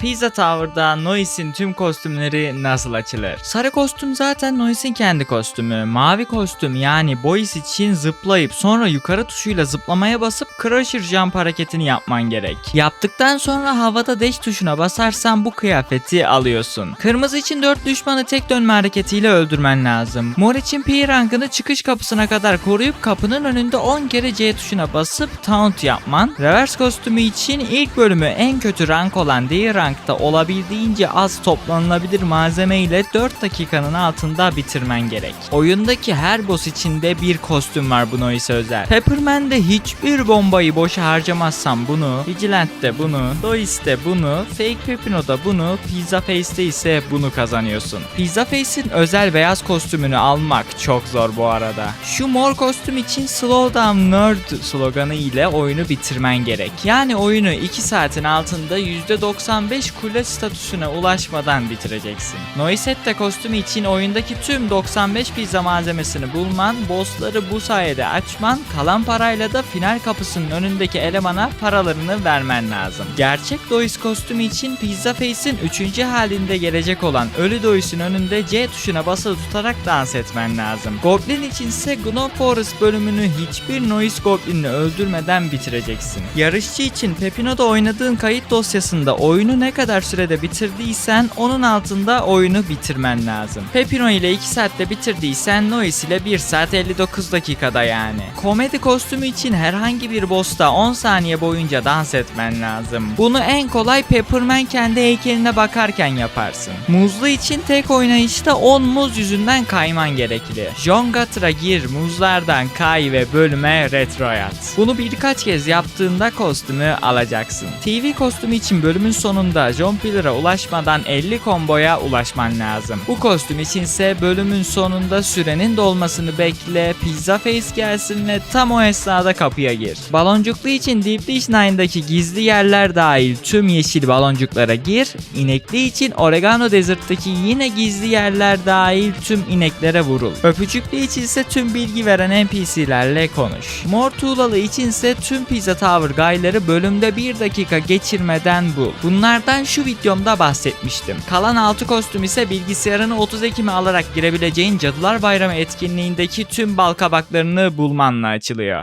Pizza Tower'da Nois'in tüm kostümleri nasıl açılır? Sarı kostüm zaten Nois'in kendi kostümü. Mavi kostüm yani Boys için zıplayıp sonra yukarı tuşuyla zıplamaya basıp Crusher Jump hareketini yapman gerek. Yaptıktan sonra havada dash tuşuna basarsan bu kıyafeti alıyorsun. Kırmızı için 4 düşmanı tek dönme hareketiyle öldürmen lazım. Mor için P rankını çıkış kapısına kadar koruyup kapının önünde 10 kere C tuşuna basıp taunt yapman. Reverse kostümü için ilk bölümü en kötü rank olan D rankta olabildiğince az toplanılabilir malzeme ile 4 dakikanın altında bitirmen gerek. Oyundaki her boss içinde bir kostüm var bu Noise özel. Pepperman'de hiçbir bombayı boşa harcamazsan bunu, Vigilant'te bunu, Dois'te bunu, Fake Pepino'da bunu, Pizza Face'te ise bunu kazanıyorsun. Pizza Face'in özel beyaz kostümünü almak çok zor bu arada. Şu mor kostüm için Slow Down Nerd sloganı ile oyunu bitirmen gerek. Yani oyunu 2 saatin altında %95 kule statüsüne ulaşmadan bitireceksin. Noisette kostümü için oyundaki tüm 95 pizza malzemesini bulman, bossları bu sayede açman, kalan parayla da final kapısının önündeki elemana paralarını vermen lazım. Gerçek Dois kostümü için Pizza Face'in 3. halinde gelecek olan Ölü Dois'in önünde C tuşuna basılı tutarak dans etmen lazım. Goblin için ise Gno Forest bölümünü hiçbir Noise Goblin'i öldürmeden bitireceksin. Yarışçı için Pepino'da oynadığın kayıt dosyasında oyunu ne kadar sürede bitirdiysen onun altında oyunu bitirmen lazım. Pepino ile 2 saatte bitirdiysen Noise ile 1 saat 59 dakikada yani. Komedi kostümü için herhangi bir boss'ta 10 saniye boyunca dans etmen lazım. Bunu en kolay Pepperman kendi heykeline bakarken yaparsın. Muzlu için tek oynayışta 10 muz yüzünden kayman gerekli. John Gutter'a gir, muzlardan kay ve bölüme retro at. Bunu birkaç kez yaptığında kostümü alacaksın. TV kostümü için bölümün sonunda John Pillar'a ulaşmadan 50 komboya ulaşman lazım. Bu kostüm içinse bölümün sonunda sürenin dolmasını bekle, Pizza Face gelsin ve tam o esnada kapıya gir. Baloncuklu için Deep Dish 9'daki gizli yerler dahil tüm yeşil baloncuklara gir. İnekli için Oregano Desert'taki yine gizli yerler dahil tüm ineklere vurul. Öpücüklü içinse tüm bilgi veren NPC'lerle konuş. Mor tuğlalı içinse tüm Pizza Tower gayları bölümde 1 dakika geçirmeden bul. Bunlardan şu videomda bahsetmiştim. Kalan 6 kostüm ise bilgisayarını 30 Ekim'e alarak girebileceğin Cadılar Bayramı etkinliğindeki tüm bal kabaklarını bulmanla açılıyor.